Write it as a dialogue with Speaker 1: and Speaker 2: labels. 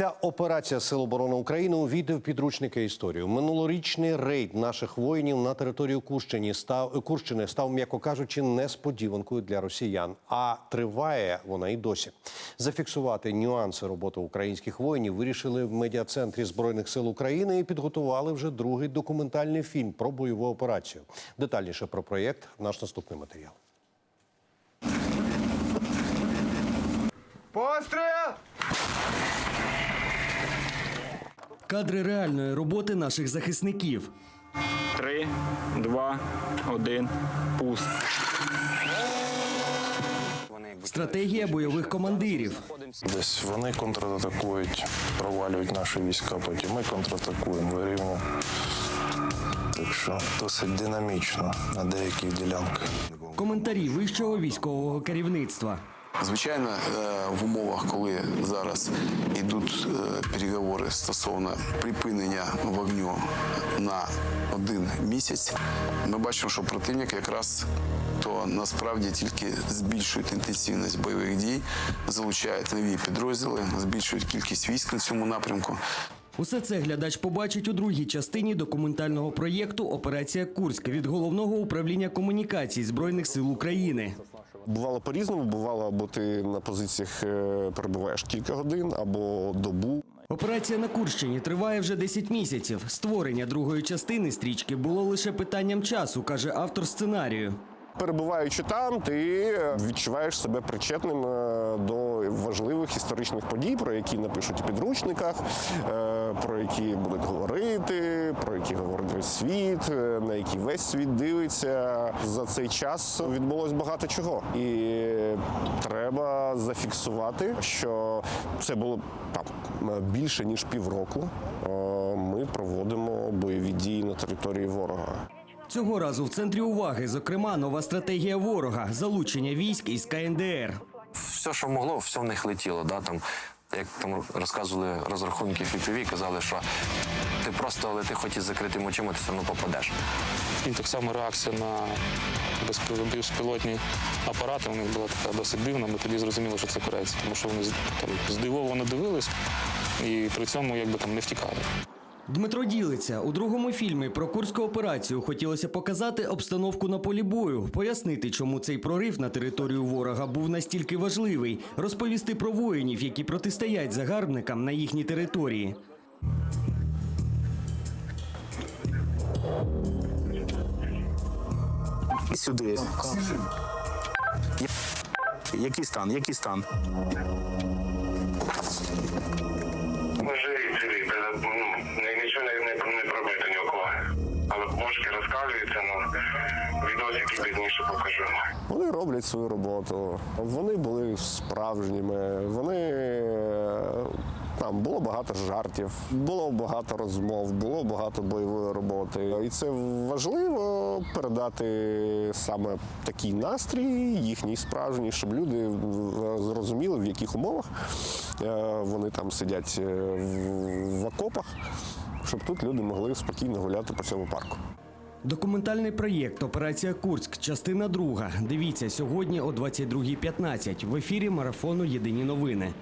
Speaker 1: Ця операція Сил оборони України увійде в підручники історію. Минулорічний рейд наших воїнів на територію Курщини став Курщини став, м'яко кажучи, несподіванкою для росіян. А триває вона і досі. Зафіксувати нюанси роботи українських воїнів вирішили в медіа-центрі збройних сил України і підготували вже другий документальний фільм про бойову операцію. Детальніше про проєкт наш наступний матеріал.
Speaker 2: Постріл!
Speaker 3: Кадри реальної роботи наших захисників.
Speaker 4: Три, два, один, пуск.
Speaker 3: Стратегія бойових командирів.
Speaker 5: Десь вони контратакують, провалюють наші війська, потім ми контратакуємо, вирівнюємо. Так що досить динамічно на деяких ділянках.
Speaker 3: Коментарі вищого військового керівництва.
Speaker 6: Звичайно, е, в умовах, коли зараз йдуть е, переговори стосовно припинення вогню на один місяць, ми бачимо, що противник якраз то насправді тільки збільшують інтенсивність бойових дій, залучають нові підрозділи, збільшують кількість військ на цьому напрямку.
Speaker 3: Усе це глядач побачить у другій частині документального проєкту Операція Курськ від головного управління комунікацій збройних сил України.
Speaker 7: Бувало по-різному, бувало, або ти на позиціях е, перебуваєш кілька годин, або добу.
Speaker 3: Операція на Курщині триває вже 10 місяців. Створення другої частини стрічки було лише питанням часу, каже автор сценарію.
Speaker 7: Перебуваючи там, ти відчуваєш себе причетним е, до важливих історичних подій, про які напишуть у підручниках, е, про які будуть говорити, про які говорить весь світ, е, на які весь світ дивиться. За цей час відбулось багато чого, і треба зафіксувати, що це було там більше ніж півроку. е, Ми проводимо бойові дії на території ворога.
Speaker 3: Цього разу в центрі уваги, зокрема, нова стратегія ворога, залучення військ із КНДР.
Speaker 8: все, що могло, все в них летіло. Да? Там, як там розказували розрахунки фітові, казали, що ти просто лети хоч із закритими очима, ти все одно попадеш.
Speaker 9: І так само реакція на безпілотні апарати у них була така досить дивна. Ми тоді зрозуміли, що це корейці, тому що вони там здивовано дивились і при цьому якби там не втікали.
Speaker 3: Дмитро ділиться у другому фільмі про курську операцію. Хотілося показати обстановку на полі бою, пояснити, чому цей прорив на територію ворога був настільки важливий, розповісти про воїнів, які протистоять загарбникам на їхній території.
Speaker 10: Сюди. Який стан? Який стан?
Speaker 11: Пізніше покажу.
Speaker 7: Вони роблять свою роботу. Вони були справжніми. Вони е, там було багато жартів, було багато розмов, було багато бойової роботи. І це важливо передати саме такий настрій, їхній справжній, щоб люди е, зрозуміли, в яких умовах е, вони там сидять в окопах, щоб тут люди могли спокійно гуляти по цьому парку.
Speaker 3: Документальний проєкт Операція Курськ, частина друга. Дивіться сьогодні о 22.15 в ефірі марафону Єдині новини.